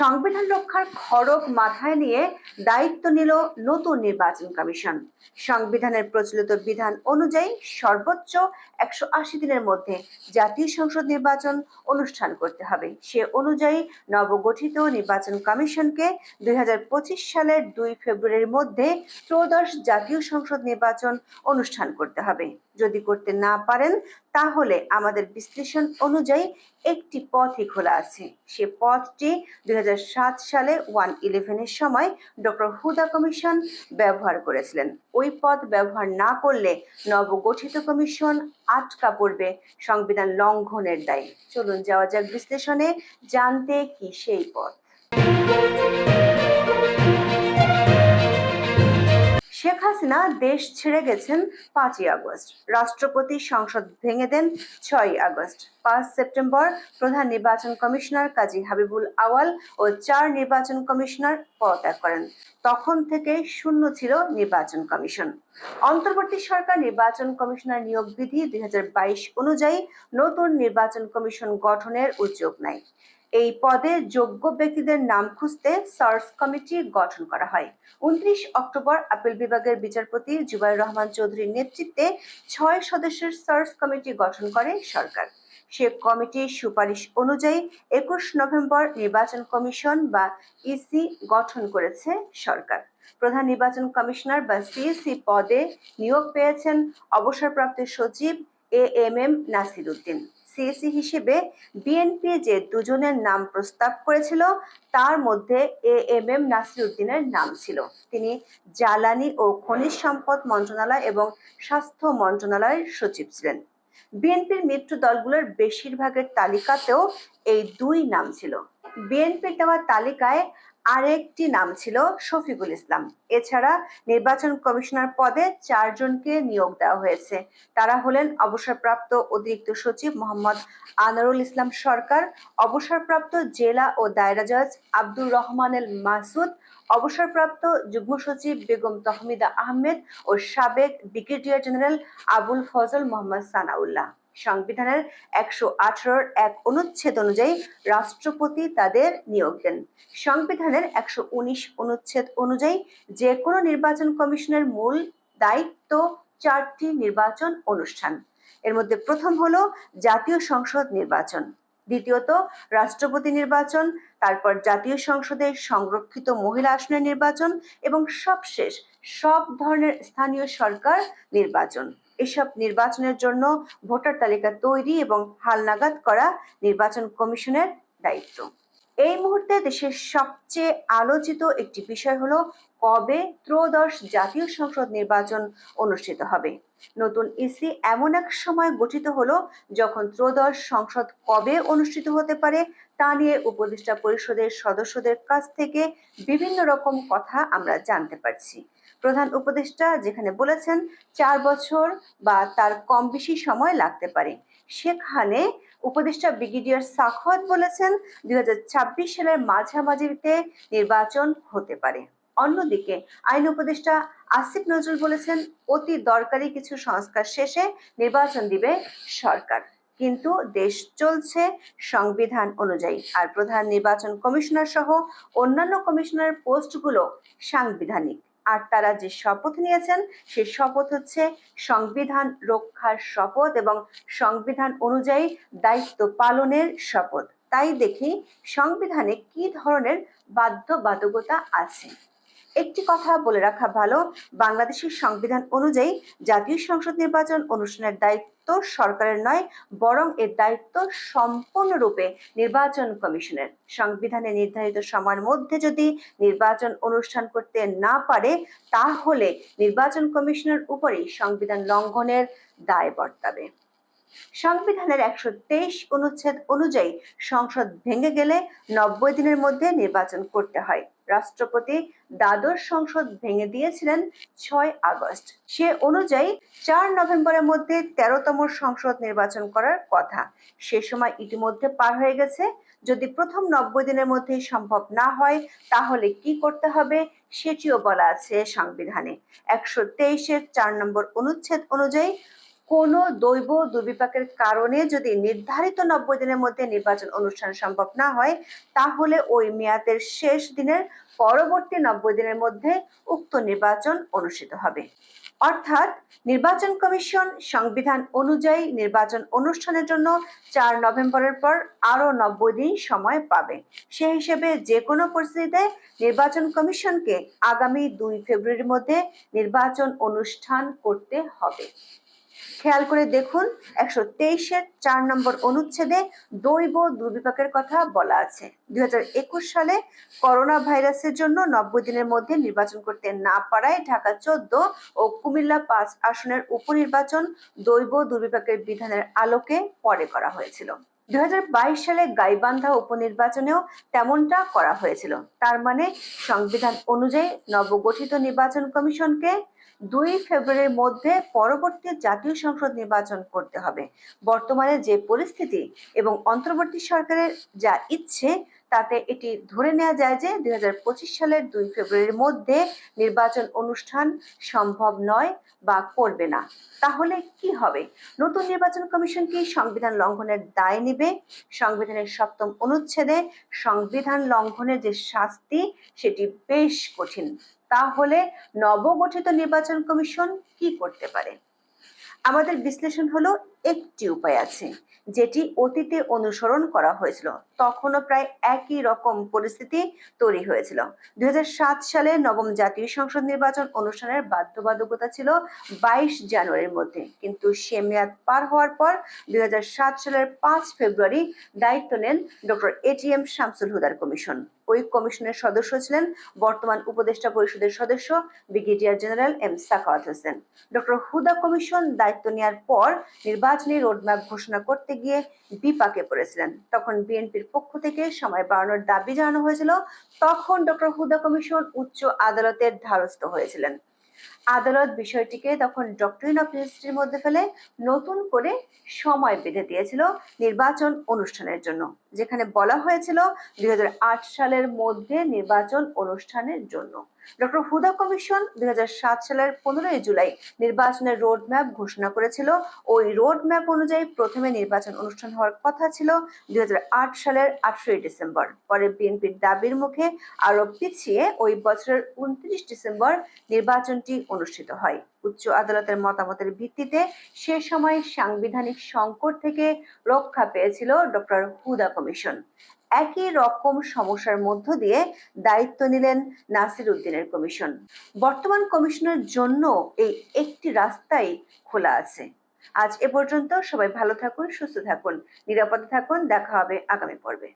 সংবিধান রক্ষার খড়গ মাথায় নিয়ে দায়িত্ব নিল নতুন নির্বাচন কমিশন। সংবিধানের প্রচলিত বিধান অনুযায়ী সর্বোচ্চ একশো আশি দিনের মধ্যে জাতীয় সংসদ নির্বাচন অনুষ্ঠান করতে হবে। সে অনুযায়ী নবগঠিত নির্বাচন কমিশনকে দুই হাজার পঁচিশ সালের দুই ফেব্রুয়ারির মধ্যে ত্রয়োদশ জাতীয় সংসদ নির্বাচন অনুষ্ঠান করতে হবে। যদি করতে না পারেন, তাহলে আমাদের বিশ্লেষণ অনুযায়ী একটি পথই খোলা আছে। সে পথটি দুই হাজার সাত সালে ওয়ান ইলেভেনের সময় ডক্টর হুদা কমিশন ব্যবহার করেছিলেন। ওই পথ ব্যবহার না করলে নবগঠিত কমিশন আটকা পড়বে সংবিধান লঙ্ঘনের দায়ে। চলুন যাওয়া যাক বিশ্লেষণে, জানতে কি সেই পথ। হাসিনা দেশ ছেড়ে গেছেন পাঁচই আগস্ট। রাষ্ট্রপতি সংসদ ভেঙে দেন ছয় আগস্ট। পাঁচ সেপ্টেম্বর প্রধান নির্বাচন কমিশনার কাজী হাবিবুল আওয়াল ও চার নির্বাচন কমিশনার পদত্যাগ করেন। তখন থেকে শূন্য ছিল নির্বাচন কমিশন। অন্তর্বর্তী সরকার নির্বাচন কমিশনার নিয়োগ বিধি দুই হাজার বাইশ অনুযায়ী নতুন নির্বাচন কমিশন গঠনের উদ্যোগ নেয়। এই পদে যোগ্য ব্যক্তিদের নাম খুঁজতে সার্চ কমিটি গঠন করা হয়। উনত্রিশ অক্টোবর আপিল বিভাগের বিচারপতি জুবাইর রহমান চৌধুরীর নেতৃত্বে ছয় সদস্যের সার্চ কমিটি গঠন করে সরকার। সে কমিটির সুপারিশ অনুযায়ী একুশ নভেম্বর নির্বাচন কমিশন বা ইসি গঠন করেছে সরকার। প্রধান নির্বাচন কমিশনার বা সিএসি পদে নিয়োগ পেয়েছেন অবসরপ্রাপ্ত সচিব A M M Nasir Uddin CEC হিসেবে বিএনপি যে দুজনের নাম প্রস্তাব করেছিল, তার মধ্যে এ এম এম নাসির উদ্দিনের নাম ছিল। তিনি জ্বালানি ও খনিজ সম্পদ মন্ত্রণালয় এবং স্বাস্থ্য মন্ত্রণালয়ের সচিব ছিলেন। বিএনপির মিত্র দলগুলোর বেশিরভাগের তালিকাতেও এই দুই নাম ছিল। বিএনপির দেওয়া তালিকায় আরেকটি নাম ছিল শফিকুল ইসলাম। এছাড়া নির্বাচন কমিশনার পদে চারজনকে নিয়োগ দেওয়া হয়েছে। তারা হলেন অবসরপ্রাপ্ত অতিরিক্ত সচিব মোহাম্মদ আনারুল ইসলাম সরকার, অবসরপ্রাপ্ত জেলা ও দায়রা জজ আব্দুর রহমানেল মাসুদ, অবসরপ্রাপ্ত যুগ্ম সচিব বেগম তহমিদা আহমেদ ও সাবেক ব্রিগেডিয়ার জেনারেল আবুল ফজল মোহাম্মদ সানাউল্লাহ। সংবিধানের একশো আঠারোর এক অনুচ্ছেদ অনুযায়ী রাষ্ট্রপতি তাদের নিয়োগ দেন। সংবিধানের একশো উনিশ অনুচ্ছেদ অনুযায়ী যে কোনো নির্বাচন কমিশনের মূল দায়িত্ব চারটি নির্বাচন অনুষ্ঠান। এর মধ্যে প্রথম হলো জাতীয় সংসদ নির্বাচন, দ্বিতীয়ত রাষ্ট্রপতি নির্বাচন, তারপর জাতীয় সংসদের সংরক্ষিত মহিলা আসনের নির্বাচন এবং সবশেষ সব ধরনের স্থানীয় সরকার নির্বাচন। এসব নির্বাচনের জন্য ভোটার তালিকা তৈরি এবং হালনাগাদ করা নির্বাচন কমিশনের দায়িত্ব। এই মুহূর্তে দেশের সবচেয়ে আলোচিত একটি বিষয় হলো কবে ত্রয়োদশ জাতীয় সংসদ নির্বাচন অনুষ্ঠিত হবে? নতুন ইসি এমন এক সময় গঠিত হলো যখন ত্রয়োদশ সংসদ কবে অনুষ্ঠিত হতে পারে তা নিয়ে উপদেষ্টা পরিষদের সদস্যদের কাছ থেকে বিভিন্ন রকম কথা আমরা জানতে পারছি। প্রধান উপদেষ্টা যেখানে বলেছেন, চার বছর বা তার কম বেশি সময় লাগতে পারে। সেখানে উপদেষ্টা ব্রিগেডিয়ার সাখত বলেছেন, দুই হাজার ছাব্বিশ সালের মাঝামাঝিতে নির্বাচন হতে পারে। অন্যদিকে আইন উপদেষ্টা আসিফ নজরুল বলেছেন, অতি দরকারি কিছু সংস্কার শেষে নির্বাচন দিবে সরকার। কিন্তু দেশ চলছে সংবিধান অনুযায়ী। আর প্রধান নির্বাচন কমিশনার সহ অন্যান্য কমিশনার পোস্টগুলো সাংবিধানিক। আর তারা যে শপথ নিয়েছেন, সে শপথ হচ্ছে সংবিধান রক্ষার শপথ এবং সংবিধান অনুযায়ী দায়িত্ব পালনের শপথ। তাই দেখি সংবিধানে কি ধরনের বাধ্যবাধকতা আছে। একটি কথা বলে রাখা ভালো, বাংলাদেশের সংবিধান অনুযায়ী জাতীয় সংসদ নির্বাচন অনুষ্ঠানের দায়িত্ব সরকারের নয়, বরং এর দায়িত্ব সম্পূর্ণরূপে নির্বাচন কমিশনের। সংবিধানে নির্ধারিত সময়ের মধ্যে যদি নির্বাচন অনুষ্ঠান করতে না পারে, তাহলে নির্বাচন কমিশনের উপরেই সংবিধান লঙ্ঘনের দায় বর্তাবে। সংবিধানের একশো তেইশ অনুচ্ছেদ অনুযায়ী সংসদ ভেঙে গেলে নব্বই দিনের মধ্যে নির্বাচন করতে হয়। রাষ্ট্রপতি দ্বাদশ সংসদ ভেঙে দিয়েছিলেন ছয় আগস্ট। সে অনুযায়ী চার নভেম্বরের মধ্যে তেরোতম সংসদ নির্বাচন করার কথা। সে সময় ইতিমধ্যে পার হয়ে গেছে। যদি প্রথম নব্বই দিনের মধ্যে সম্ভব না হয়, তাহলে কি করতে হবে সেটিও বলা আছে সংবিধানে। একশো তেইশের চার নম্বর অনুচ্ছেদ অনুযায়ী কোনো দৈব দুর্বিপাকের কারণে যদি নির্ধারিত নব্বই দিনের মধ্যে নির্বাচন অনুষ্ঠান সম্ভব না হয়, তাহলে ওই মেয়াদের শেষ দিনের পরবর্তী নব্বই দিনের মধ্যে উক্ত নির্বাচন অনুষ্ঠিত হবে। অর্থাৎ নির্বাচন কমিশন সংবিধান অনুযায়ী নির্বাচন অনুষ্ঠানের জন্য চার নভেম্বরের পর আরও নব্বই দিন সময় পাবে। সে হিসেবে যে কোনো পরিস্থিতিতে নির্বাচন কমিশনকে আগামী দুই ফেব্রুয়ারির মধ্যে নির্বাচন অনুষ্ঠান করতে হবে। খেয়াল করে দেখুন, একশো তেইশের চার নম্বর অনুচ্ছেদে দৈব দুর্বিপাকের কথা বলা আছে। দুই হাজার একুশ সালে করোনা ভাইরাসের জন্য নব্বই দিনের মধ্যে নির্বাচন করতে না পারায় ঢাকা চোদ্দ ও কুমিল্লা পাঁচ আসনের উপনির্বাচন দৈব দুর্বিপাকের বিধানের আলোকে পরে করা হয়েছিল। দুই হাজার বাইশ সালে গাইবান্ধা উপনির্বাচনেও তেমনটা করা হয়েছিল। তার মানে সংবিধান অনুযায়ী নবগঠিত নির্বাচন কমিশনকে দুই ফেব্রুয়ারির মধ্যে পরবর্তী জাতীয় সংসদ নির্বাচন করতে হবে। বর্তমানে যে পরিস্থিতি এবং অন্তর্বর্তী সরকারের যা ইচ্ছে, তাতে এটি ধরে নেওয়া যায় যে দু হাজার পঁচিশ সালের দুই ফেব্রুয়ারির মধ্যে নির্বাচন অনুষ্ঠান সম্ভব নয় বা করবে না। তাহলে কি হবে? নতুন নির্বাচন কমিশন কি সংবিধান লঙ্ঘনের দায় নেবে? সংবিধানের সপ্তম অনুচ্ছেদে সংবিধান লঙ্ঘনের যে শাস্তি, সেটি বেশ কঠিন। তাহলে নবগঠিত নির্বাচন কমিশন কি করতে পারে? আমাদের বিশ্লেষণ হলো একটি উপায় আছে, যেটি অতীতে অনুসরণ করা হয়েছিল। তখনও প্রায় একই রকম পরিস্থিতি তৈরি হয়েছিল। দুই সালে নবম জাতীয় সংসদ নির্বাচন অনুষ্ঠানের বাধ্যবাধকতা ছিল বাইশ জানুয়ারির মধ্যে। কিন্তু সে মেয়াদ পার হওয়ার পর দুই সালের পাঁচ ফেব্রুয়ারি দায়িত্ব নেন ডক্টর এটিএম শামসুল হুদার কমিশন। ওই কমিশনের সদস্য ছিলেন বর্তমান উপদেষ্টা পরিষদের সদস্য brigadier general M Sakhawat Hossain. Doctor Huda commission দায়িত্ব নেওয়ার পর নির্বাচনী রোডম্যাপ ঘোষণা করতে গিয়ে বিপাকে পড়েছিলেন। তখন বিএনপির পক্ষ থেকে সময় বাড়ানোর দাবি জানানো হয়েছিল, তখন ডক্টর হুদা কমিশন উচ্চ আদালতের ধারস্থ হয়েছিলেন। আদালত বিষয়টিকে তখন ডক্টরিন অফ হিস্ট্রির মধ্যে ফেলে নতুন করে সময় বেঁধে দিয়েছিল নির্বাচন অনুষ্ঠানের জন্য, যেখানে বলা হয়েছিল দুই হাজার আট সালের মধ্যে নির্বাচন অনুষ্ঠানের জন্য। ডক্টর হুদা কমিশন দুই হাজার সাত সালের পনেরোই জুলাই নির্বাচনের রোড ম্যাপ ঘোষণা করেছিল। ওই রোড ম্যাপ অনুযায়ী প্রথমে নির্বাচন অনুষ্ঠান হওয়ার কথা ছিল দুই হাজার আট সালের আঠারোই ডিসেম্বর। পরে বিএনপির দাবির মুখে আরও পিছিয়ে ওই বছরের উনত্রিশ ডিসেম্বর নির্বাচনটি অনুষ্ঠিত হয়। উচ্চ আদালতের মতামতের ভিত্তিতে সে সময় সাংবিধানিক সংকট থেকে রক্ষা পেয়েছিল ডক্টর হুদা কমিশন। একই রকম সমস্যার মধ্য দিয়ে দায়িত্ব নিলেন নাসির উদ্দিনের কমিশন। বর্তমান কমিশনের জন্য এই একটি রাস্তাই খোলা আছে। আজ এ পর্যন্ত সবাই ভালো থাকুন, সুস্থ থাকুন, নিরাপদে থাকুন। দেখা হবে আগামী পর্বে।